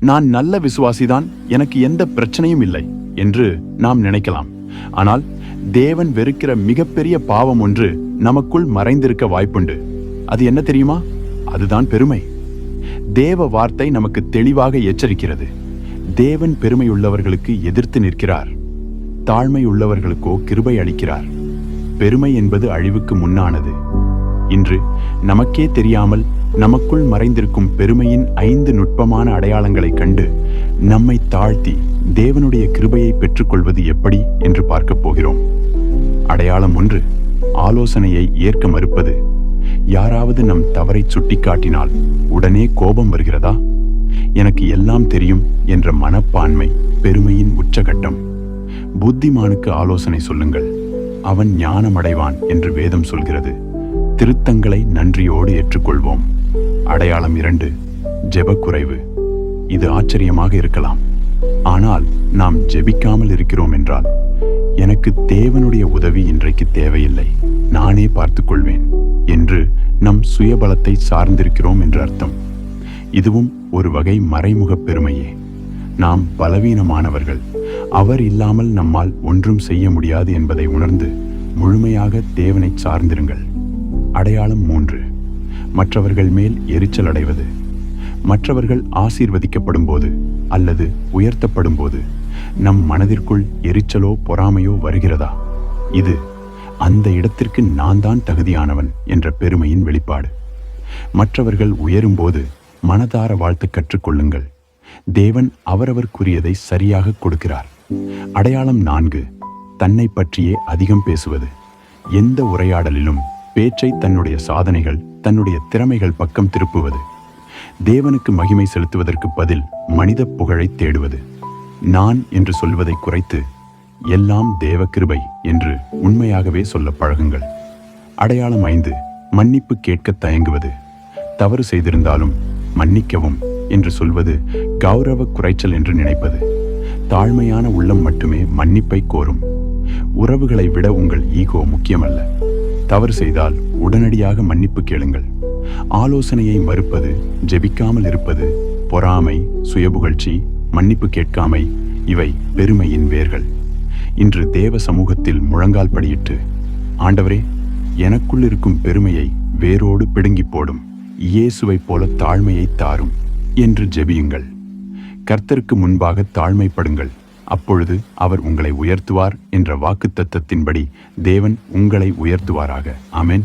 நான் நல்ல விசுவாசிதான் எனக்கு எந்த பிரச்சனையும் இல்லை என்று நாம் நினைக்கலாம். ஆனால் தேவன் வெறுக்கிற மிகப்பெரிய பாவம் ஒன்று நமக்குள் மறைந்திருக்க வாய்ப்புண்டு. அது என்ன தெரியுமா? அதுதான் பெருமை. தேவ வார்த்தை நமக்கு தெளிவாக எச்சரிக்கிறது. தேவன் பெருமையுள்ளவர்களுக்கு எதிர்த்து நிற்கிறார். தாழ்மை உள்ளவர்களுக்கோ கிருபை அளிக்கிறார். பெருமை என்பது அழிவுக்கு முன்னானது. இன்று நமக்கே தெரியாமல் நமக்குள் மறைந்திருக்கும் பெருமையின் ஐந்து நுட்பமான அடையாளங்களைக் கண்டு நம்மை தாழ்த்தி தேவனுடைய கிருபையை பெற்றுக்கொள்வது எப்படி என்று பார்க்கப் போகிறோம். அடையாளம் ஒன்று ஆலோசனையை ஏற்க மறுப்பது. யாராவது நம் தவறை சுட்டிக்காட்டினால் உடனே கோபம் வருகிறதா? எனக்கு எல்லாம் தெரியும் என்ற மனப்பான்மை பெருமையின் உச்சகட்டம். புத்திமானுக்கு ஆலோசனை சொல்லுங்கள். அவன் ஞானமடைவான் என்று வேதம் சொல்கிறது. திருத்தங்களை நன்றியோடு ஏற்றுக்கொள்வோம். அடையாளம் இரண்டு ஜெபக்குறைவு. இது ஆச்சரியமாக இருக்கலாம். ஆனால் நாம் ஜெபிக்காமல் இருக்கிறோம் என்றால் எனக்கு தேவனுடைய உதவி இன்றைக்கு தேவையில்லை. நானே பார்த்துக்கொள்வேன் என்று நம் சுயபலத்தை சார்ந்திருக்கிறோம் என்று அர்த்தம். இதுவும் ஒரு வகை மறைமுக பெருமையே. நாம் பலவீனமானவர்கள். அவர் இல்லாமல் நம்மால் ஒன்றும் செய்ய முடியாது என்பதை உணர்ந்து முழுமையாக தேவனை சார்ந்திருங்கள். அடையாளம் மூன்று மற்றவர்கள் மேல் எரிச்சல் அடைவது மற்றவர்கள் ஆசீர்வதிக்கப்படும் போது அல்லது உயர்த்தப்படும் போது நம் மனதிற்குள் எரிச்சலோ பொறாமையோ வருகிறதா? இது அந்த இடத்திற்கு நான் தான் தகுதியானவன் என்ற பெருமையின் வெளிப்பாடு. மற்றவர்கள் உயரும்போது மனதார வாழ்த்து கற்றுக்கொள்ளுங்கள் தேவன் அவரவர்க்குரியதை சரியாக கொடுக்கிறார். அடையாளம் நான்கு தன்னை பற்றியே அதிகம் பேசுவது. எந்த உரையாடலிலும் பேச்சை தன்னுடைய சாதனைகள் தன்னுடைய திறமைகள் பக்கம் திருப்புவது. தேவனுக்கு மகிமை செலுத்துவதற்கு பதில் மனித புகழை தேடுவது. நான் என்று சொல்வதை குறைத்து எல்லாம் தேவ கிருபை என்று உண்மையாகவே சொல்ல பழகுங்கள். அடையாளம் ஐந்து மன்னிப்பு கேட்க தயங்குவது. தவறு செய்திருந்தாலும் மன்னிக்கவும் என்று சொல்வது கௌரவ குறைச்சல் என்று நினைப்பது. தாழ்மையான உள்ளம் மட்டுமே மன்னிப்பை கோரும். உறவுகளை விட உங்கள் ஈகோ முக்கியமல்ல. தவறு செய்தால் உடனடியாக மன்னிப்பு கேளுங்கள். ஆலோசனையை மறுப்பது ஜெபிக்காமல் இருப்பது பொறாமை சுயபுகழ்ச்சி மன்னிப்பு கேட்காமை இவை பெருமையின் வேர்கள். இன்று தேவ சமூகத்தில் முழங்கால் படியிட்டு ஆண்டவரே எனக்குள் இருக்கும் பெருமையை வேரோடு பிடுங்கிப் போடும். இயேசுவைப் போல தாழ்மையை தாரும் என்று ஜெபியுங்கள். கர்த்தருக்கு முன்பாக தாழ்மைப்படுங்கள். அப்பொழுது அவர் உங்களை உயர்த்துவார் என்ற வாக்குத்தத்தத்தின்படி தேவன் உங்களை உயர்த்துவாராக. அமேன்